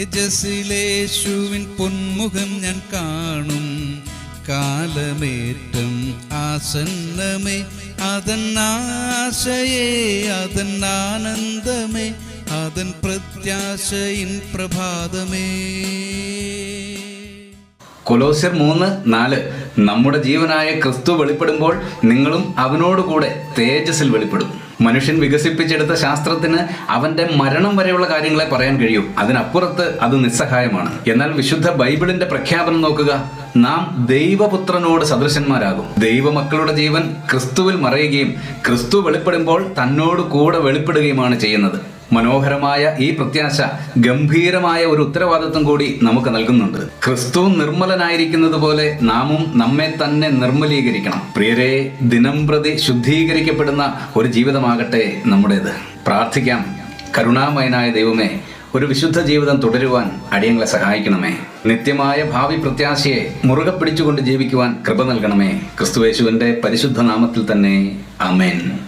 തേജസ്സിലേശുവിൻ പൊന്മുഖം ഞാൻ കാണും. കാലമേറ്റം ആസന്നമേ അതൻ ആശയേ അതൻ ആനന്ദമേ അതൻ പ്രത്യാശയിൻ പ്രഭാതമേ. കൊലോസ്യർ മൂന്ന് നാല്. നമ്മുടെ ജീവനായ ക്രിസ്തു വെളിപ്പെടുമ്പോൾ നിങ്ങളും അവനോടുകൂടെ തേജസ്സിൽ വെളിപ്പെടും. മനുഷ്യൻ വികസിപ്പിച്ചെടുത്ത ശാസ്ത്രത്തിന് അവന്റെ മരണം വരെയുള്ള കാര്യങ്ങളെ പറയാൻ കഴിയും. അതിനപ്പുറത്ത് അത് നിസ്സഹായമാണ്. എന്നാൽ വിശുദ്ധ ബൈബിളിന്റെ പ്രഖ്യാപനം നോക്കുക. നാം ദൈവപുത്രനോട് സദൃശന്മാരാകും. ദൈവമക്കളുടെ ജീവൻ ക്രിസ്തുവിൽ മറയുകയും ക്രിസ്തു വെളിപ്പെടുമ്പോൾ തന്നോട് കൂടെ വെളിപ്പെടുകയുമാണ് ചെയ്യുന്നത്. മനോഹരമായ ഈ പ്രത്യാശ ഗംഭീരമായ ഒരു ഉത്തരവാദിത്വം കൂടി നമുക്ക് നൽകുന്നുണ്ട്. ക്രിസ്തു നിർമ്മലനായിരിക്കുന്നത് പോലെ നാമും നമ്മെ തന്നെ നിർമ്മലീകരിക്കണം. പ്രിയരെ ദിനം പ്രതി ശുദ്ധീകരിക്കപ്പെടുന്ന ഒരു ജീവിതമാകട്ടെ നമ്മുടേത്. പ്രാർത്ഥിക്കാം. കരുണാമയനായ ദൈവമേ ഒരു വിശുദ്ധ ജീവിതം തുടരുവാൻ അടിയങ്ങളെ സഹായിക്കണമേ. നിത്യമായ ഭാവി പ്രത്യാശയെ മുറുകെ പിടിച്ചുകൊണ്ട് ജീവിക്കുവാൻ കൃപ നൽകണമേ. ക്രിസ്തുവേശുവിന്റെ പരിശുദ്ധ നാമത്തിൽ തന്നെ. അമേൻ